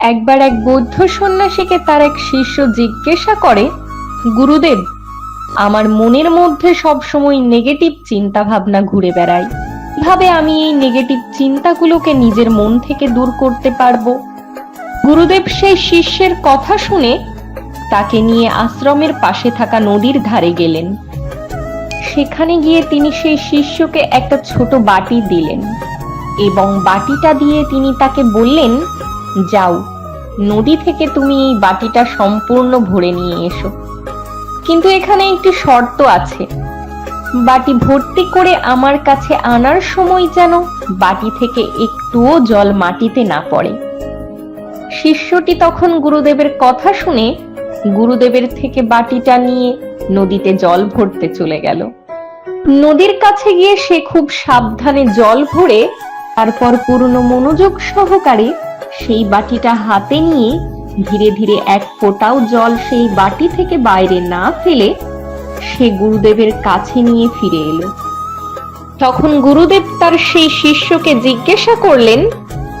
একবার এক বৌদ্ধ সন্ন্যাসীকে তার এক শিষ্য জিজ্ঞাসা করে, গুরুদেব, আমার মনের মধ্যে সবসময় নেগেটিভ চিন্তা ভাবনা ঘুরে বেড়ায়। কীভাবে আমি এই নেগেটিভ চিন্তাগুলোকে নিজের মন থেকে দূর করতে পারব? গুরুদেব সেই শিষ্যের কথা শুনে তাকে নিয়ে আশ্রমের পাশে থাকা নদীর ধারে গেলেন। সেখানে গিয়ে তিনি সেই শিষ্যকে একটা ছোট বাটি দিলেন এবং বাটিটা দিয়ে তিনি তাকে বললেন যাও। নদী থেকে তুমি এই বাটিটা সম্পূর্ণ ভরে নিয়ে এসো। কিন্তু এখানে একটি শর্ত আছে। বাটি ভর্তি করে আমার কাছে আনার সময় যেন বাটি থেকে একটুও জল মাটিতে না পড়ে। শিষ্যটি তখন গুরুদেবের কথা শুনে গুরুদেবের থেকে বাটিটা নিয়ে নদীতে জল ভরতে চলে গেল। নদীর কাছে গিয়ে সে খুব সাবধানে জল ভরে তারপর পূর্ণ মনোযোগ সহকারে সেই বাটিটা হাতে নিয়ে ধীরে ধীরে এক ফোঁটাও জল সেই বাটি থেকে বাইরে না ফেলে সে গুরুদেবের কাছে নিয়ে ফিরে এলো। তখন গুরুদেব তার সেই শিষ্যকে জিজ্ঞাসা করলেন,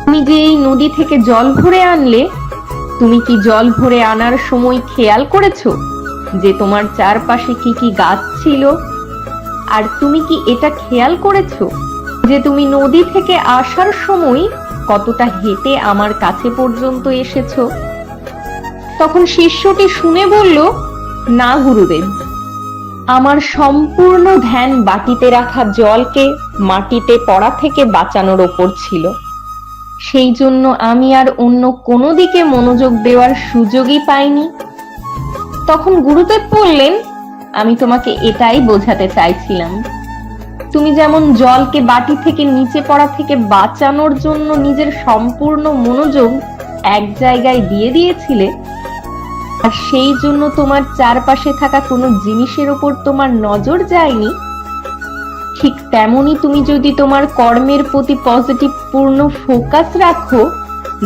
তুমি যে এই নদী থেকে জল ভরে আনলে, তুমি কি জল ভরে আনার সময় খেয়াল করেছ যে তোমার চারপাশে কি কি গাছ ছিল? আর তুমি কি এটা খেয়াল করেছ যে তুমি নদী থেকে আসার সময় কতটা হেঁটে আমার কাছে পর্যন্ত এসেছ? তখন শিষ্যটি শুনে বলল, না, গুরুদেব। আমার সম্পূর্ণ ধ্যান বাটিতে রাখা জলকে মাটিতে পড়া থেকে বাঁচানোর ওপর ছিল। সেই জন্য আমি আর অন্য কোনো দিকে মনোযোগ দেওয়ার সুযোগই পাইনি। তখন গুরুদেব বললেন, আমি তোমাকে এটাই বোঝাতে চাইছিলাম। তুমি যেমন জলকে বাটি থেকে নিচে পড়া থেকে বাঁচানোর জন্য নিজের সম্পূর্ণ মনোযোগ এক জায়গায় দিয়ে দিয়েছিলে, আর সেই জন্য তোমার চারপাশে থাকা কোনো জিনিসের উপর তোমার নজর যায়নি, ঠিক তেমনি তুমি যদি তোমার কর্মের প্রতি পজিটিভ পূর্ণ ফোকাস রাখো,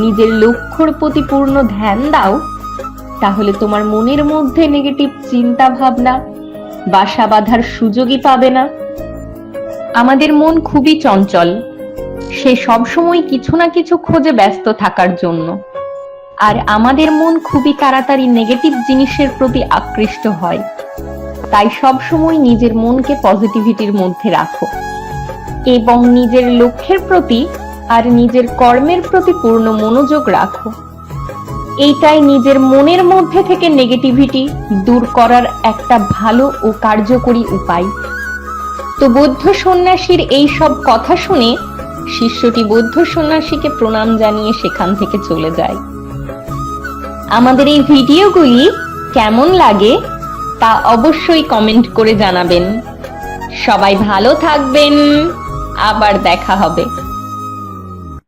নিজের লক্ষ্যর প্রতি পূর্ণ ধ্যান দাও, তাহলে তোমার মনের মধ্যে নেগেটিভ চিন্তা ভাবনা বাসা বাঁধার সুযোগই পাবে না। আমাদের মন খুবই চঞ্চল। সে সবসময় কিছু না কিছু খোঁজে ব্যস্ত থাকার জন্য। আর আমাদের মন খুবই তাড়াতাড়ি নেগেটিভ জিনিসের প্রতি আকৃষ্ট হয়। তাই সবসময় নিজের মনকে পজিটিভিটির মধ্যে রাখো। এবং নিজের লক্ষ্যের প্রতি আর নিজের কর্মের প্রতি পূর্ণ মনোযোগ রাখো। এইটাই নিজের মনের মধ্যে থেকে নেগেটিভিটি দূর করার একটা ভালো ও কার্যকরী উপায়। তো বৌদ্ধ সন্ন্যাসীর এই সব কথা শুনে শিষ্যটি বৌদ্ধ সন্ন্যাসীকে প্রণাম জানিয়ে সেখান থেকে চলে যায়। আমাদের এই ভিডিওগুলি কেমন লাগে তা অবশ্যই কমেন্ট করে জানাবেন। সবাই ভালো থাকবেন। আবার দেখা হবে।